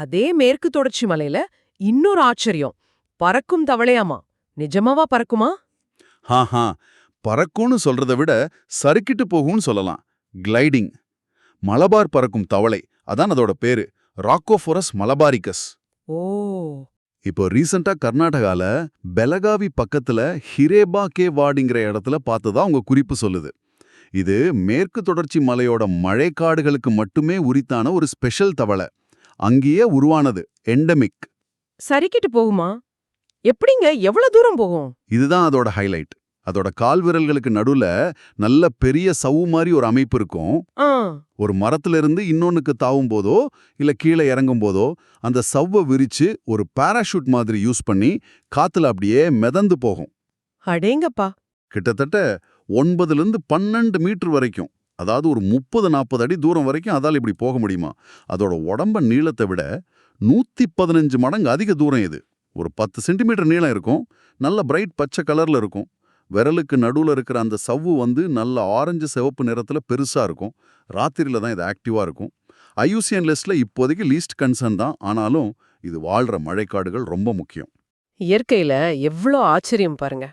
அதே மேற்கு தொடர்ச்சி மலையில இன்னொரு ஆச்சரியம். பறக்கும் தவளையாமா? நிஜமாவா பறக்குமா? ஹாஹா பறக்கும்னு சொல்றத விட சறுக்கிட்டு போகும்னு சொல்லலாம். கிளைடிங். மலபார் பறக்கும் தவளை. அதான் அதோட பேரு. ராக்கோஃபோரஸ் மலபாரிகஸ் ஓ. இப்போ ரீசெண்டா கர்நாடகால பெலகாவி பக்கத்துல ஹிரேபா கே வாடிங்கிற இடத்துல பார்த்ததா உங்க குறிப்பு சொல்லுது. இது மேற்கு தொடர்ச்சி மலையோட மழைக்காடுகளுக்கு மட்டுமே உரித்தான ஒரு ஸ்பெஷல் தவளை. அங்கேயே உருவானது எண்டமிக் சரிக்கிட்டு போகுமா? எப்படிங்க எவ்வளவு தூரம் போகும்? இதுதான் அதோட ஹைலைட் அதோட கால் விரல்களுக்கு நடுவுல நல்ல பெரிய சவ்வு மாதிரி ஒரு அமைப்பு இருக்கும். ஒரு மரத்துல இருந்து இன்னொன்னுக்கு தாவும் போதோ இல்ல கீழே இறங்கும் போதோ அந்த சவ்வை விரிச்சு ஒரு பாராஷூட் மாதிரி யூஸ் பண்ணி காத்துல அப்படியே மிதந்து போகும். அடேங்கப்பா. கிட்டத்தட்ட ஒன்பதுல இருந்து பன்னெண்டு மீட்டர் வரைக்கும். அதாவது ஒரு முப்பது நாற்பது அடி தூரம் வரைக்கும் அதால் இப்படி போக முடியுமா? அதோட உடம்ப நீளத்தை விட நூத்தி பதினஞ்சு மடங்கு அதிக தூரம் இது. ஒரு பத்து சென்டிமீட்டர் நீளம் இருக்கும். நல்ல பிரைட் பச்சை கலர்ல இருக்கும். விரலுக்கு நடுவுல இருக்கிற அந்த சவ்வு வந்து நல்ல ஆரஞ்சு சிவப்பு நிறத்துல பெருசா இருக்கும். ராத்திரியில் தான் இது ஆக்டிவா இருக்கும். ஐயூசியன் லிஸ்ட்டில் இப்போதைக்கு லீஸ்ட் கன்சர்ன் தான். ஆனாலும் இது வாழ்ற மழைக்காடுகள் ரொம்ப முக்கியம். இயற்கையில எவ்ளோ ஆச்சரியம் பாருங்க.